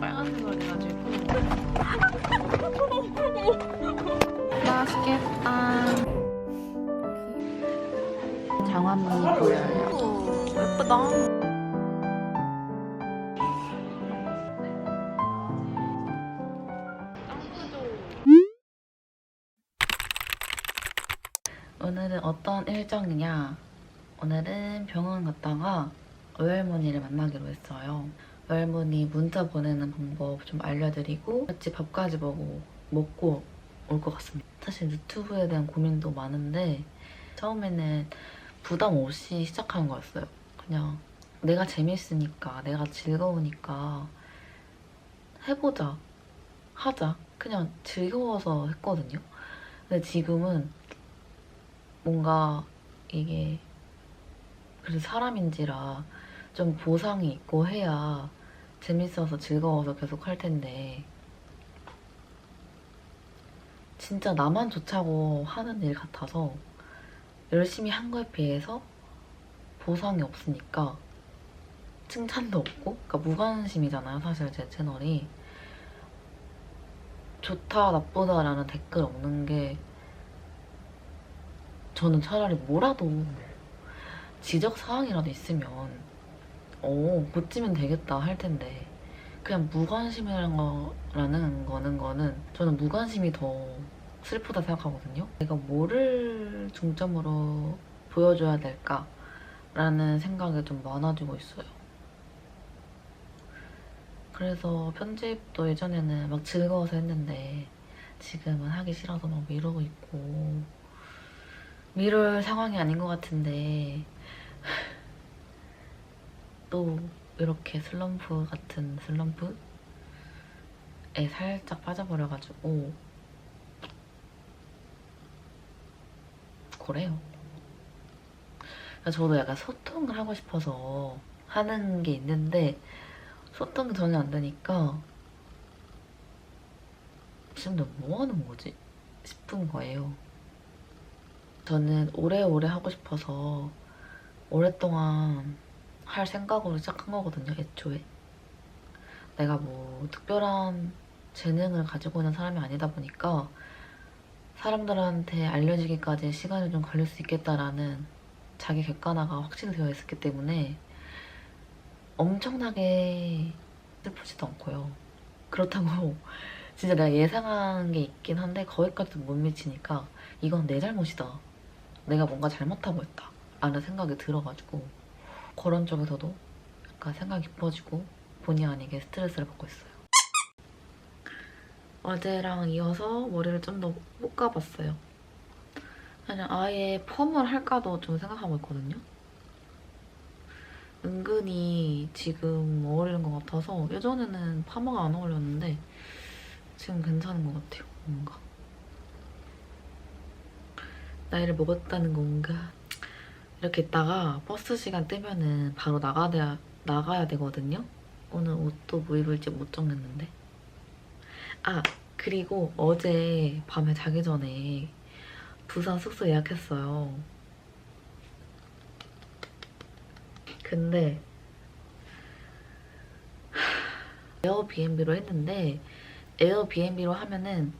빨간색으로 돼가지고. 맛있겠다 장화문이 보여요 예쁘다. 오늘은 어떤 일정이냐? 오늘은 병원 갔다가 외할머니를 만나기로 했어요. 외할머니 문자 보내는 방법 좀 알려드리고 같이 밥까지 먹고 먹고 올 것 같습니다. 사실 유튜브에 대한 고민도 많은데 처음에는 부담 없이 시작한 거였어요. 그냥 내가 재밌으니까 내가 즐거우니까 해보자 하자 그냥 즐거워서 했거든요. 근데 지금은 뭔가 이게 그래서 사람인지라 좀 보상이 있고 해야 재밌어서 즐거워서 계속 할 텐데. 진짜 나만 좋자고 하는 일 같아서 열심히 한 거에 비해서 보상이 없으니까 칭찬도 없고 그러니까 무관심이잖아요 사실 제 채널이. 좋다 나쁘다라는 댓글 없는 게 저는 차라리 뭐라도 지적 사항이라도 있으면 어 고치면 되겠다 할 텐데 그냥 무관심이라는 거라는 거는 거는 저는 무관심이 더 슬프다 생각하거든요. 내가 뭐를 중점으로 보여줘야 될까라는 생각이 좀 많아지고 있어요. 그래서 편집도 예전에는 막 즐거워서 했는데 지금은 하기 싫어서 막 미루고 있고 미룰 상황이 아닌 것 같은데 또 이렇게 슬럼프 같은 슬럼프에 살짝 빠져버려가지고 그래요. 저도 약간 소통을 하고 싶어서 하는 게 있는데 소통이 전혀 안 되니까 지금 내가 뭐 하는 거지? 싶은 거예요. 저는 오래오래 하고 싶어서 오랫동안 할 생각으로 시작한 거거든요, 애초에. 내가 뭐 특별한 재능을 가지고 있는 사람이 아니다 보니까 사람들한테 알려지기까지 시간이 좀 걸릴 수 있겠다라는 자기 객관화가 확실히 되어 있었기 때문에 엄청나게 슬프지도 않고요. 그렇다고 진짜 내가 예상한 게 있긴 한데 거기까지도 못 미치니까 이건 내 잘못이다. 내가 뭔가 잘못하고 있다. 라는 생각이 들어가지고 그런 쪽에서도 약간 생각이 깊어지고 본의 아니게 스트레스를 받고 있어요. 어제랑 이어서 머리를 좀 더 볶아봤어요. 그냥 아예 펌을 할까도 좀 생각하고 있거든요. 은근히 지금 어울리는 것 같아서 예전에는 파마가 안 어울렸는데 지금 괜찮은 것 같아요. 뭔가. 나이를 먹었다는 건가. 이렇게 있다가 버스 시간 뜨면은 바로 나가야, 나가야 되거든요. 오늘 옷도 뭐 입을지 못 정했는데. 아, 그리고 어제 밤에 자기 전에 부산 숙소 예약했어요. 근데 에어비앤비로 했는데 에어비앤비로 하면은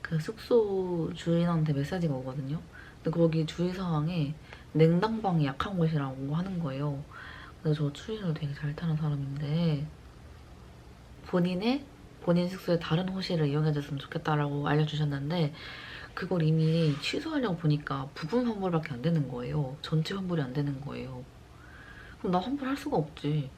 그 숙소 주인한테 메시지가 오거든요. 근데 거기 주의 사항에 냉당방이 약한 곳이라고 하는 거예요. 그래서 저 추위를 되게 잘 타는 사람인데 본인의 본인 숙소에 다른 호실을 이용해줬으면 좋겠다라고 알려주셨는데 그걸 이미 취소하려고 보니까 부분 환불밖에 안 되는 거예요. 전체 환불이 안 되는 거예요. 그럼 나 환불할 수가 없지.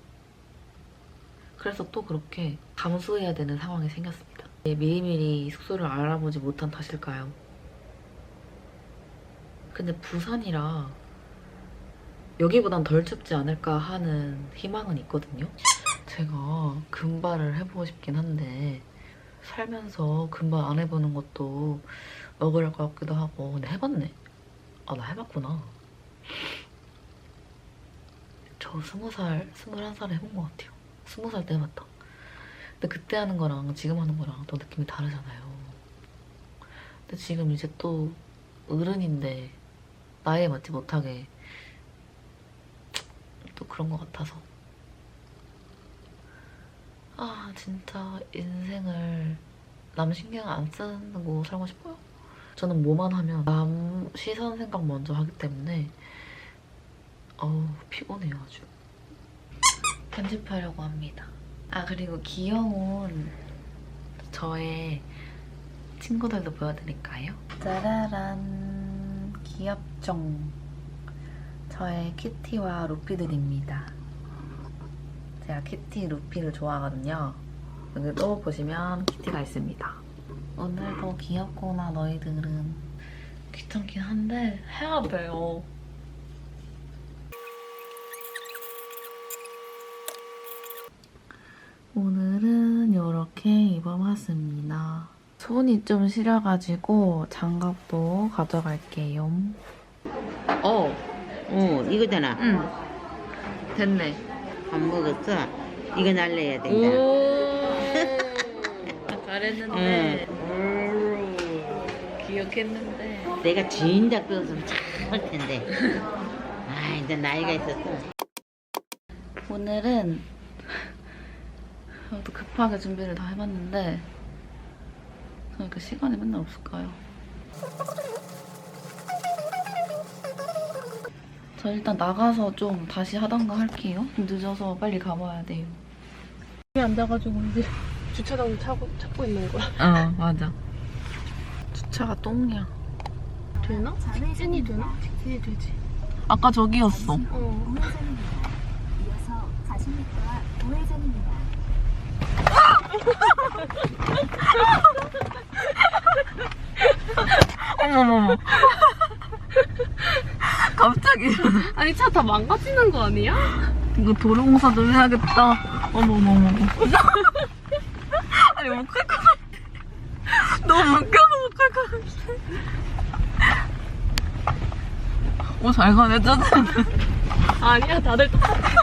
그래서 또 그렇게 감수해야 되는 상황이 생겼습니다. 미리미리 숙소를 알아보지 못한 탓일까요? 근데 부산이라 여기보단 덜 춥지 않을까 하는 희망은 있거든요. 제가 금발을 해보고 싶긴 한데 살면서 금발 안 해보는 것도 억울할 것 같기도 하고 근데 해봤네. 아 나 해봤구나. 저 스무 살, 스물한 살에 해본 것 같아요. 스무 살 때 해봤다. 근데 그때 하는 거랑 지금 하는 거랑 또 느낌이 다르잖아요. 근데 지금 이제 또 어른인데 나이에 맞지 못하게 또 그런 것 같아서 아 진짜 인생을 남 신경 안 쓰고 살고 싶어요. 저는 뭐만 하면 남 시선 생각 먼저 하기 때문에 어우 피곤해요 아주. 편집하려고 합니다. 아 그리고 귀여운 저의 친구들도 보여드릴까요? 짜라란 귀엽 죠? 저의 키티와 루피들입니다. 제가 키티, 루피를 좋아하거든요. 여기 또 보시면 키티가 있습니다. 오늘도 귀엽구나 너희들은 귀찮긴 한데 해야 돼요. 오늘은 이렇게 입어봤습니다. 손이 좀 시려가지고 장갑도 가져갈게요. 어, 어, 이거잖아. 응. 됐네. 안 먹었어. 이거 날려야 된다. 오. 잘했는데. 오. 기억했는데. 내가 진작 배웠으면 잘할 텐데. 아, 이제 나이가 있었어. 오늘은 또 급하게 준비를 다 해봤는데 그러니까 시간이 맨날 없을까요? 저 일단 나가서 좀 다시 하던가 할게요. 늦어서 빨리 가봐야 돼요. 여기 앉아가지고 이제 주차장 차고 찾고 있는 거야. 아 맞아. 주차가 똥이야. 되나? 직진이 되나? 직진이 되지. 아까 저기였어. 어. 이어서 40m와 우회전입니다. 어머머머. 갑자기 아니 차 다 망가지는 거 아니야? 이거 도로공사 좀 해야겠다. 어머머머. 아니 못갈 것 같아. 너무 웃겨서 못갈 것 같아. 오, 잘 가네, 짜증. 아니야 다들 똑같아.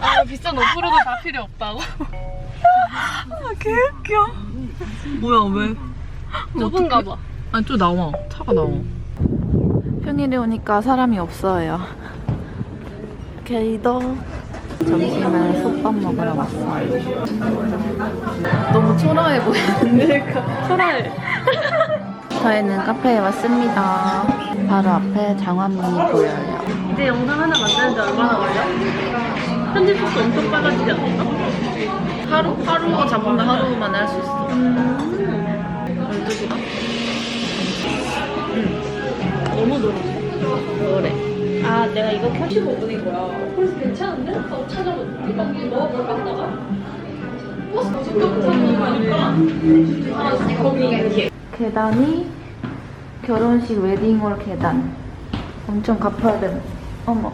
아 비싼 오프로드 다 필요 없다고? 아, 개웃겨. 뭐야, 왜? 좁은가 봐. 아니, 좀 나와. 차가 나와. 평일에 오니까 사람이 없어요. 게이더. 점심에 솥밥 먹으러 왔어요. 너무 초라해 보이는데. 초라해. 저희는 카페에 왔습니다. 바로 앞에 장화문이 보여요. 이제 영상 하나 만드는데 얼마나 걸려? 편집 속도 엄청 빨라지지 않았어? 하루, 하루 잡으면 하루 만에 할수 있어. 음. 12시간? 너무 노래. 그래. 아, 내가 이거 85분인 거야. 그래서 괜찮은데? 하고 찾아봤는데. 이거 먹어볼까, 하다가? 버스 직접 찾아보니까. 아, 거기. 계단이 결혼식 웨딩홀 계단. 엄청 갚아야 되는. 어머.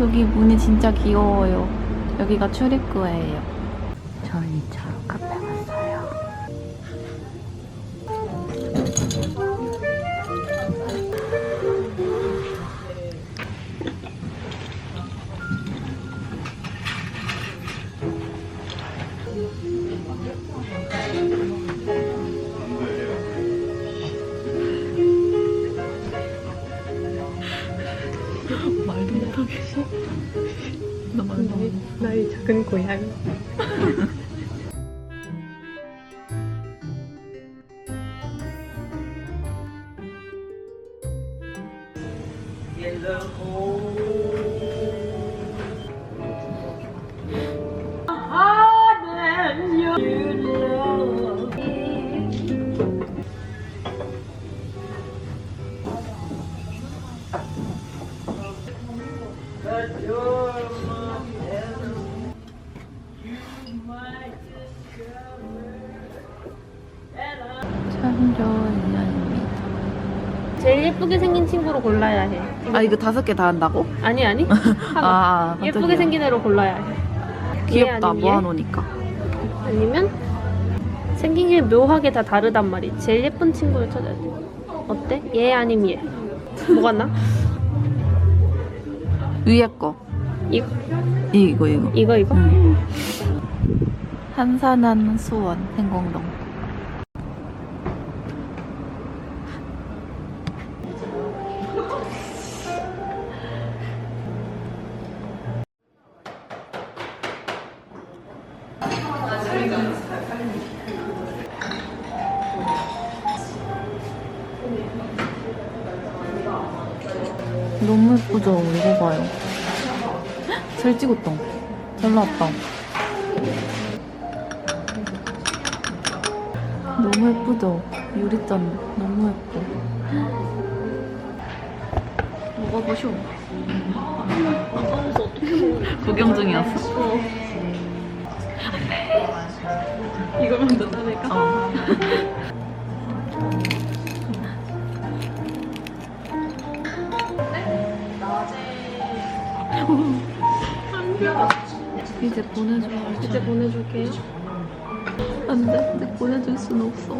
여기 문이 진짜 귀여워요. 여기가 출입구예요. 저희 저 카페 왔어요. 말도 못하겠어. 나 말도 못 나의 작은 고양 이. 참 좋은 년입니다. 제일 예쁘게 생긴 친구로 골라야 해. 아 이거 다섯 개 다 한다고? 아니, 아니. 하나. 아 예쁘게 깜짝이야. 생긴 애로 골라야 해. 귀엽다 얘 아니면 얘? 모아놓으니까. 아니면 생긴 게 묘하게 다 다르단 말이지. 제일 예쁜 친구를 찾아야 돼. 어때? 얘 아니면 얘. 뭐가 나? 위에 거 이거, 이거 이거. 이거, 이거? 응. 한산한 수원 행공동. 너무 예쁘죠? 이거 봐요. 잘 찍었다. 잘 나왔다. 너무 예쁘죠? 유리잔 너무 예뻐. 먹어보쇼. 아까워서 어떻게 먹어? 구경 중이었어. 이걸 먼저 따낼까? 어. 이제 보내줘야지. 이제 보내줄게요. 안 돼. 근데 보내줄 순 없어.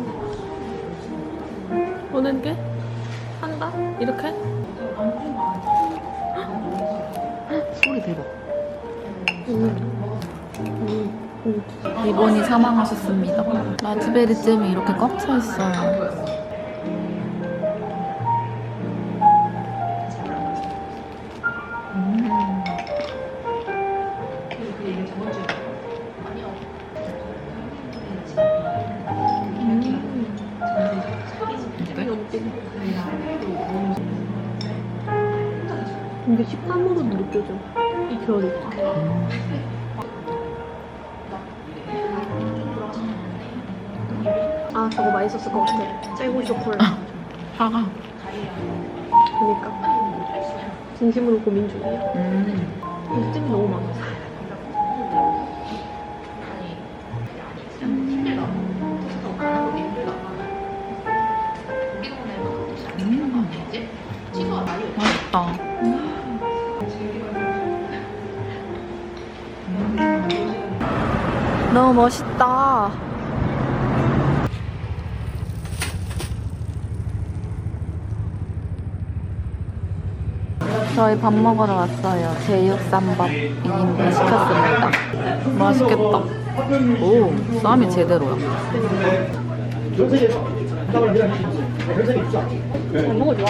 보낼게. 한다? 이렇게? 소리 대박. 이번이 사망하셨습니다. 라즈베리 잼이 이렇게 꽉 차 있어요. 이게 식감으로도 느껴져. 이 결이. 아 저거 맛있었을 것 같아. 째고 쇼콜. 사과. 그니까. 진심으로 고민 중이야. 음. 잼이 너무 많아서. 맛있다. 너무 멋있다. 저희 밥 먹으러 왔어요. 제육쌈밥 2인분 시켰습니다. 맛있겠다. 오, 쌈이 제대로야. 잘 먹어 좋아.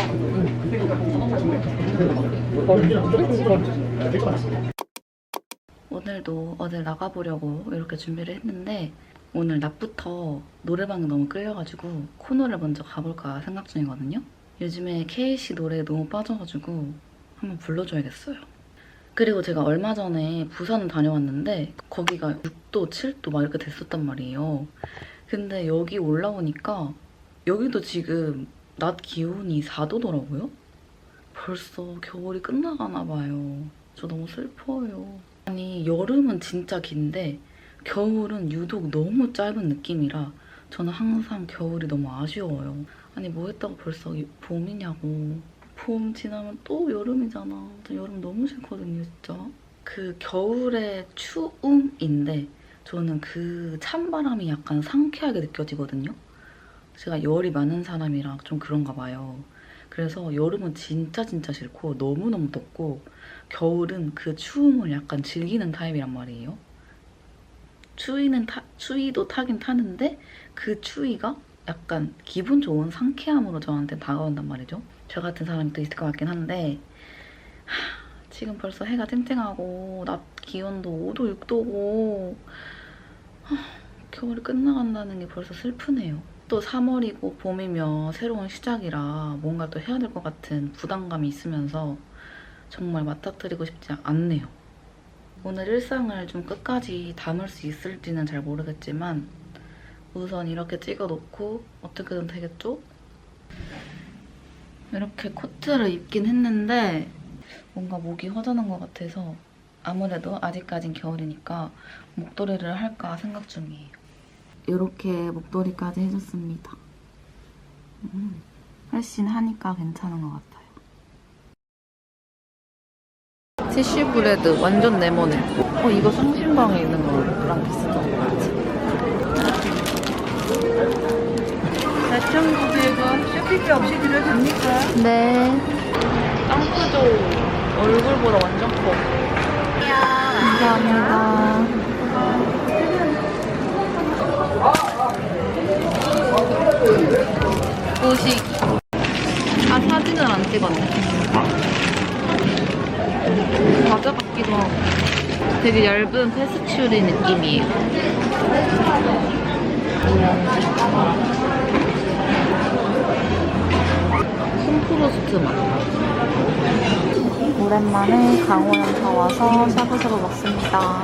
오늘도 어딜 나가보려고 이렇게 준비를 했는데 오늘 낮부터 노래방이 너무 끌려가지고 코너를 먼저 가볼까 생각 중이거든요. 요즘에 KC 노래에 너무 빠져가지고 한번 불러줘야겠어요. 그리고 제가 얼마 전에 부산을 다녀왔는데 거기가 6도, 7도 막 이렇게 됐었단 말이에요. 근데 여기 올라오니까 여기도 지금 낮 기온이 4도더라고요. 벌써 겨울이 끝나가나 봐요. 저 너무 슬퍼요. 아니 여름은 진짜 긴데 겨울은 유독 너무 짧은 느낌이라 저는 항상 겨울이 너무 아쉬워요. 아니 뭐 했다고 벌써 이- 봄이냐고. 봄 지나면 또 여름이잖아. 저 여름 너무 싫거든요, 진짜. 그 겨울의 추움인데 저는 그 찬바람이 약간 상쾌하게 느껴지거든요. 제가 열이 많은 사람이라 좀 그런가 봐요. 그래서 여름은 진짜 진짜 싫고 너무너무 덥고 겨울은 그 추움을 약간 즐기는 타입이란 말이에요. 추위는 타, 추위도 타긴 타는데 그 추위가 약간 기분 좋은 상쾌함으로 저한테 다가온단 말이죠. 저 같은 사람이 또 있을 것 같긴 한데 하, 지금 벌써 해가 쨍쨍하고 낮 기온도 5도 6도고 겨울이 끝나간다는 게 벌써 슬프네요. 또 3월이고 봄이며 새로운 시작이라 뭔가 또 해야 될 것 같은 부담감이 있으면서 정말 맞닥뜨리고 싶지 않네요. 오늘 일상을 좀 끝까지 담을 수 있을지는 잘 모르겠지만 우선 이렇게 찍어놓고 어떻게든 되겠죠? 이렇게 코트를 입긴 했는데 뭔가 목이 허전한 것 같아서 아무래도 아직까진 겨울이니까 목도리를 할까 생각 중이에요. 이렇게 목도리까지 해줬습니다. 음, 훨씬 하니까 괜찮은 것 같아요. 티슈 브레드 완전 네모네. 어 이거 상신방에 있는 거랑 비슷한 거 같지? 대충 구비액은 쇼핑비 없이 드려도 됩니까? 네. 짱 크죠? 얼굴보다 완전 커. 감사합니다. 보시. 아 사진 사진을 안 찍었네. 과자 같기도 하고. 되게 얇은 페스츄리 느낌이에요. 콩프로스트 맛. 오랜만에 강원에서 와서 샤브샤브 먹습니다.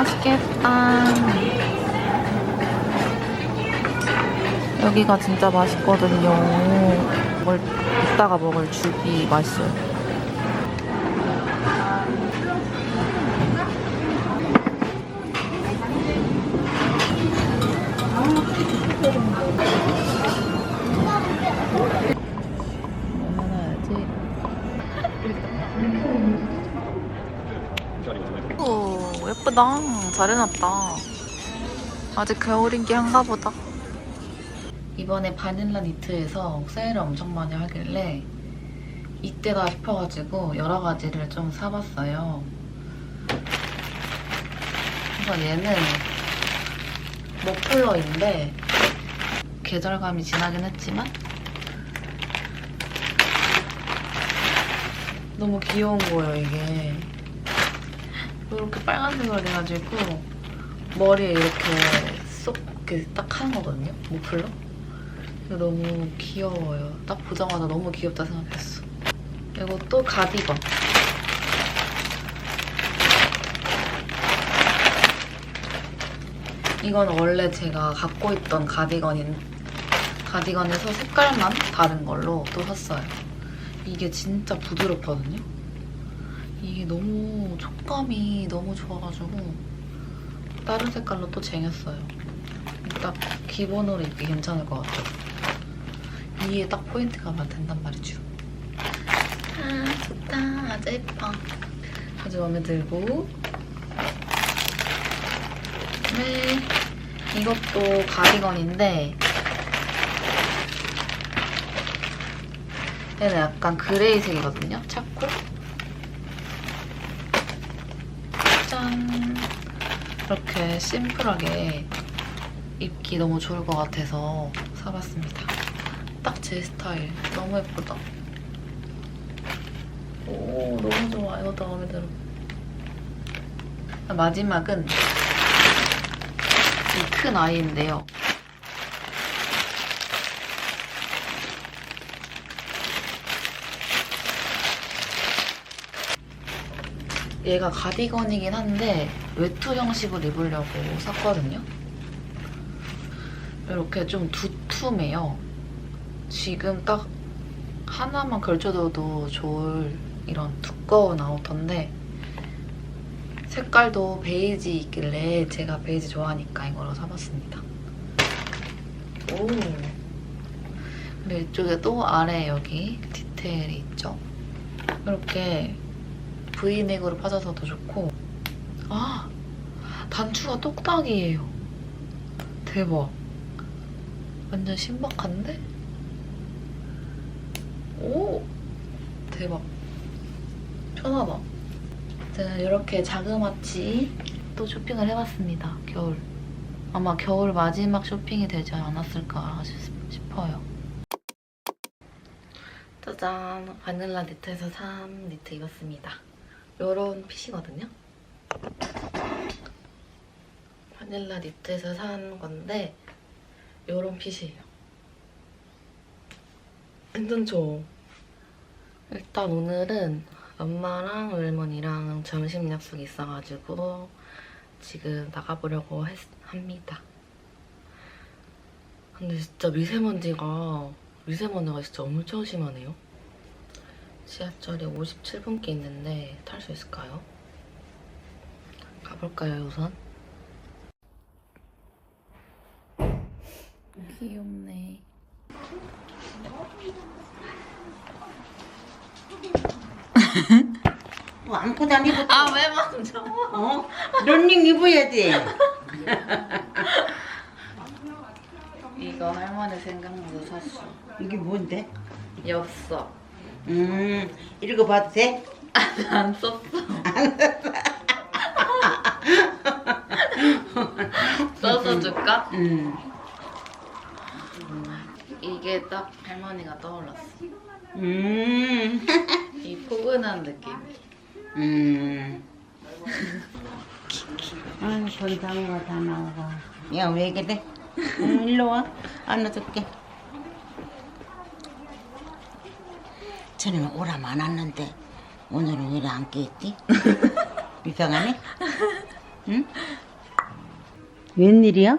맛있겠다. 여기가 진짜 맛있거든요. 뭘 이따가 먹을 죽이 맛있어요. 예쁘다. 잘 해놨다. 아직 겨울인기 한가 보다. 이번에 바닐라 니트에서 세일을 엄청 많이 하길래 이때다 싶어가지고 여러 가지를 좀 사봤어요. 그래서 얘는 머플러인데 계절감이 지나긴 했지만 너무 귀여운 거예요 이게 이렇게 빨간색으로 돼가지고 머리에 이렇게 쏙 이렇게 딱 하는 거거든요? 이거 너무 귀여워요. 딱 보자마자 너무 귀엽다 생각했어. 또 가디건. 이건 원래 제가 갖고 있던 가디건인 가디건에서 색깔만 다른 걸로 또 샀어요. 이게 진짜 부드럽거든요 이게 너무 촉감이 너무 좋아가지고 다른 색깔로 또 쟁였어요. 딱 기본으로 입기 괜찮을 것 같아요. 이에 딱 포인트가 막 된단 말이죠. 아 좋다. 아주 예뻐. 아주 마음에 들고 네 이것도 가디건인데 얘는 약간 그레이색이거든요. 차콜 이렇게 심플하게 입기 너무 좋을 것 같아서 사봤습니다. 딱 제 스타일. 너무 예쁘다. 오, 너무 좋아. 이것도 마음에 들어. 마지막은 이 큰 아이인데요. 얘가 가디건이긴 한데 외투 형식으로 입으려고 샀거든요. 이렇게 좀 두툼해요. 지금 딱 하나만 걸쳐둬도 좋을 이런 두꺼운 아우터인데 색깔도 베이지 있길래 제가 베이지 좋아하니까 이거로 사봤습니다. 오. 그리고 이쪽에 또 아래 여기 디테일이 있죠. 이렇게 브이넥으로 빠져서도 좋고. 아 단추가 똑딱이에요. 대박. 완전 신박한데? 오 대박. 편하다. 제가 이렇게 자그마치 또 쇼핑을 해봤습니다 겨울. 아마 겨울 마지막 쇼핑이 되지 않았을까 싶- 싶어요. 짜잔. 바닐라 니트에서 산 니트 입었습니다 요런 핏이거든요. 바닐라 니트에서 산 건데 요런 핏이에요. 괜찮죠? 일단 오늘은 엄마랑 외할머니랑 점심 약속이 있어가지고 지금 나가보려고 했, 합니다. 근데 진짜 미세먼지가 미세먼지가 진짜 엄청 심하네요. 지하철이 57분께 있는데 탈 수 있을까요? 가볼까요, 우선? 귀엽네. 뭐 아무것도 안 입었어. 아, 왜 먼저? 어? 런닝 입어야지. 이거 할머니 생각나서 샀어. 이게 뭔데? 엽서. 음, 읽어봐도 돼? 안 썼어. 써서 써줄까? 음. 이게 딱 할머니가 떠올랐어. 음. 이 포근한 느낌. 음. 아이, 건상어가 다 나와. 야, 왜 그래? 응, 일로 와. 안아줄게. 전에는 오라 많았는데 오늘은 왜 안 깨있지? 이상하네? 응? 웬일이야?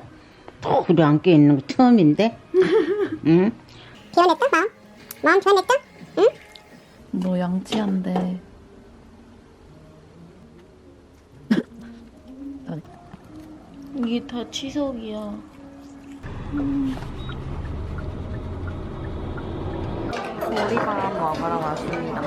그래 안 깨있는 거 처음인데? 응? 변했다 마음 마음 변했다 응? 너 양치한데. 이게 다 치석이야. 보리밥 먹으러 왔습니다.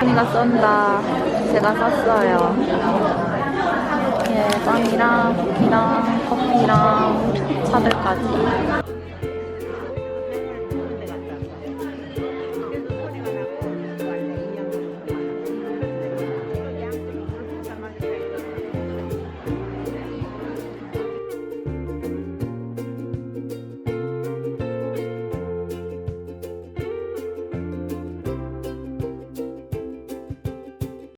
언니가 쏜다. 제가 쐈어요. 이렇게 빵이랑 쿠키랑 커피랑 차들까지.